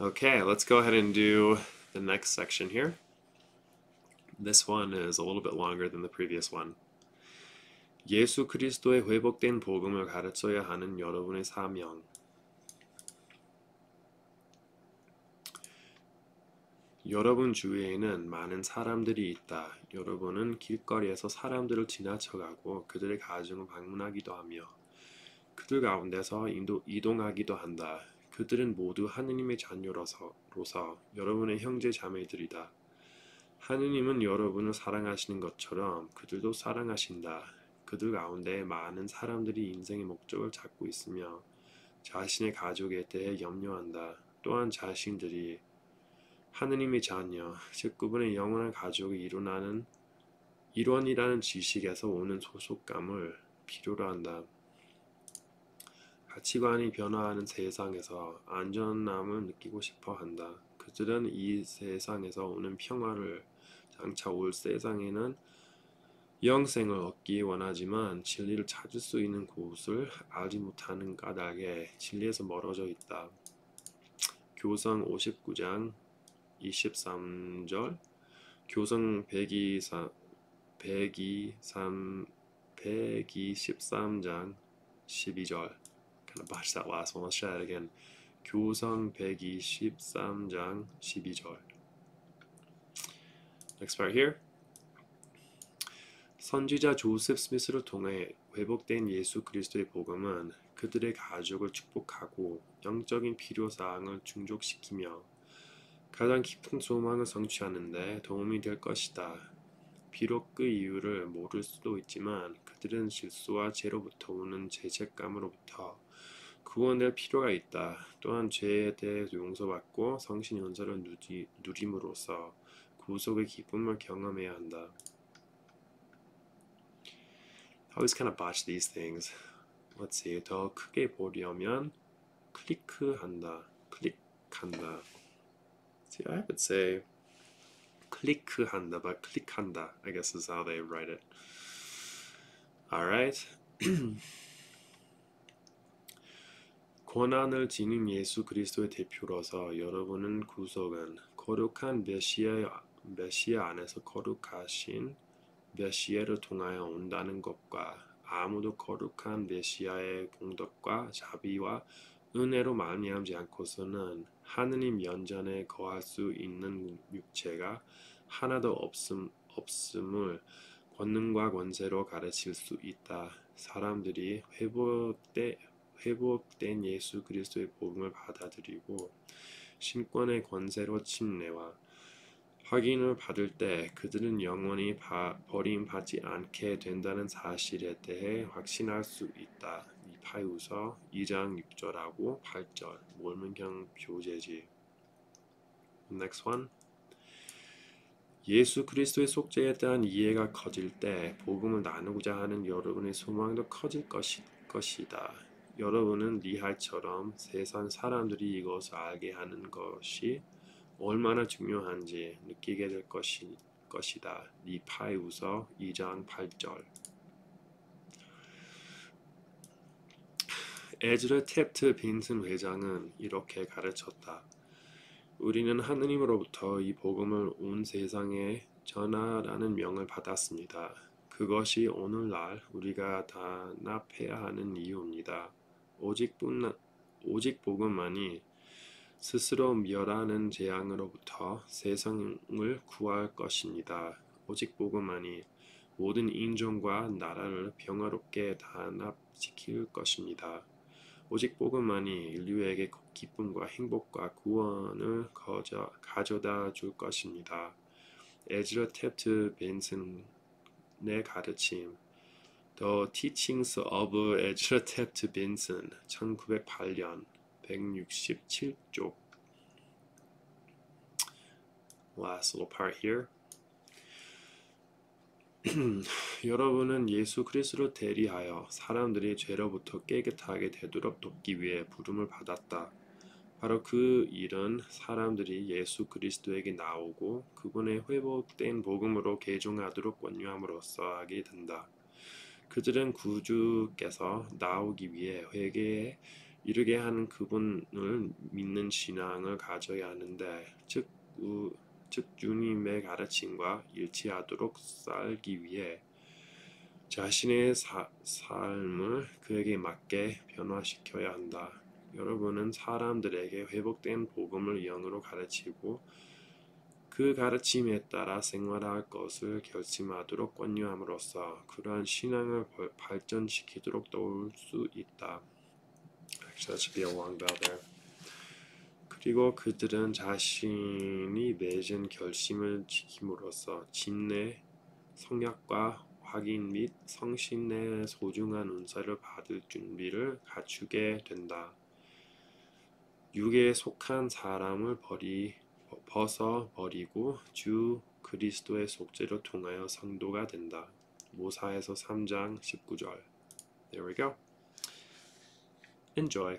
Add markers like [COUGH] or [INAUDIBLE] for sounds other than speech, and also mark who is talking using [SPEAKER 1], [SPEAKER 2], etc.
[SPEAKER 1] Okay, let's go ahead and do the next section here. This one is a little bit longer than the previous one. 예수 그리스도의 회복된 복음을 가르쳐야 하는 여러분의 사명. 여러분 주위에는 많은 사람들이 있다. 여러분은 길거리에서 사람들을 지나쳐가고 그들의 가정을 방문하기도 하며 그들 가운데서 이동하기도 한다. 그들은 모두 하느님의 자녀로서 로서 여러분의 형제 자매들이다. 하느님은 여러분을 사랑하시는 것처럼 그들도 사랑하신다. 그들 가운데 많은 사람들이 인생의 목적을 찾고 있으며 자신의 가족에 대해 염려한다. 또한 자신들이 하느님의 자녀, 즉 그분의 영원한 가족이 일어나는 일원이라는 지식에서 오는 소속감을 필요로 한다. 가치관이 변화하는 세상에서 안전함을 느끼고 싶어 한다. 그들은 이 세상에서 오는 평화를 장차 올 세상에는 영생을 얻기 원하지만 진리를 찾을 수 있는 곳을 알지 못하는 까닭에 진리에서 멀어져 있다. 교성 59장 23절 교성 123, 123, 123장 12절 kind of botched that last one. Let's try that again. 교성 123장 12절 Next part here. 선지자 조셉 스미스를 통해 회복된 예수 그리스도의 복음은 그들의 가족을 축복하고 영적인 필요 사항을 충족시키며 가장 깊은 소망을 성취하는데 도움이 될 것이다. 비록 그 이유를 모를 수도 있지만 그들은 실수와 죄로부터 오는 죄책감으로부터 구원될 필요가 있다. 또한 죄에 대해 용서받고 성신 연설을 누리, 누림으로써 구속의 기쁨을 경험해야 한다. I always kind of botch these things. Let's see. 더 크게 보려면 클릭한다. 클릭한다. See, I would say 클릭한다, but 클릭한다. I guess is how they write it. All right. [CLEARS THROAT] 권한을 지닌 예수 그리스도의 대표로서 여러분은 구속은 거룩한 메시아, 메시아 안에서 거룩하신 메시아를 통하여 온다는 것과 아무도 거룩한 메시아의 공덕과 자비와 은혜로 말미암지 않고서는 하느님 연전에 거할 수 있는 육체가 하나도 없음, 없음을 권능과 권세로 가르칠 수 있다. 사람들이 회복돼, 회복된 예수 그리스도의 복음을 받아들이고 신권의 권세로 침례와 확인을 받을 때 그들은 영원히 버림받지 않게 된다는 사실에 대해 확신할 수 있다. 이파이우서 2장 6절하고 8절 몰문경 교재지. Next one. 예수 그리스도의 속죄에 대한 이해가 커질 때 복음을 나누고자 하는 여러분의 소망도 커질 것이, 것이다. 여러분은 리할처럼 세상 사람들이 이것을 알게 하는 것이 얼마나 중요한지 느끼게 될 것이, 것이다. 리파이우서 2장 8절 에즈르 탭트 빈슨 회장은 이렇게 가르쳤다. 우리는 하느님으로부터 이 복음을 온 세상에 전하라는 명을 받았습니다. 그것이 오늘날 우리가 다 납해야 하는 이유입니다. 오직, 분, 오직 복음만이 스스로 멸하는 재앙으로부터 세상을 구할 것입니다. 오직 복음만이 모든 인종과 나라를 평화롭게 단합시킬 것입니다. 오직 복음만이 인류에게 기쁨과 행복과 구원을 거저, 가져다 줄 것입니다. 에즈라 탭트 벤슨의 가르침 The Teachings of Ezra Taft Benson 1908년 167쪽 Last little part here [CLEARS THROAT] 여러분은 예수 그리스도를 대리하여 사람들이 죄로부터 깨끗하게 되도록 돕기 위해 부름을 받았다. 바로 그 일은 사람들이 예수 그리스도에게 나오고 그분의 회복된 복음으로 개종하도록 권유함으로써 하게 된다. 그들은 구주께서 나오기 위해 회개에 이르게 하는 그분을 믿는 신앙을 가져야 하는데 즉, 우, 즉 주님의 가르침과 일치하도록 살기 위해 자신의 사, 삶을 그에게 맞게 변화시켜야 한다. 여러분은 사람들에게 회복된 복음을 영으로 가르치고 그 가르침에 따라 생활할 것을 결심하도록 권유함으로써 그러한 신앙을 벌- 발전시키도록 도울 수 있다. 그리고 그들은 자신이 맺은 결심을 지킴으로써 진례, 성약과 확인 및 성신의 소중한 은사를 받을 준비를 갖추게 된다. 육에 속한 사람을 버리 벗어 버리고 주 그리스도의 속죄를 통하여 성도가 된다. 모사에서 3장 19절. There we go. Enjoy.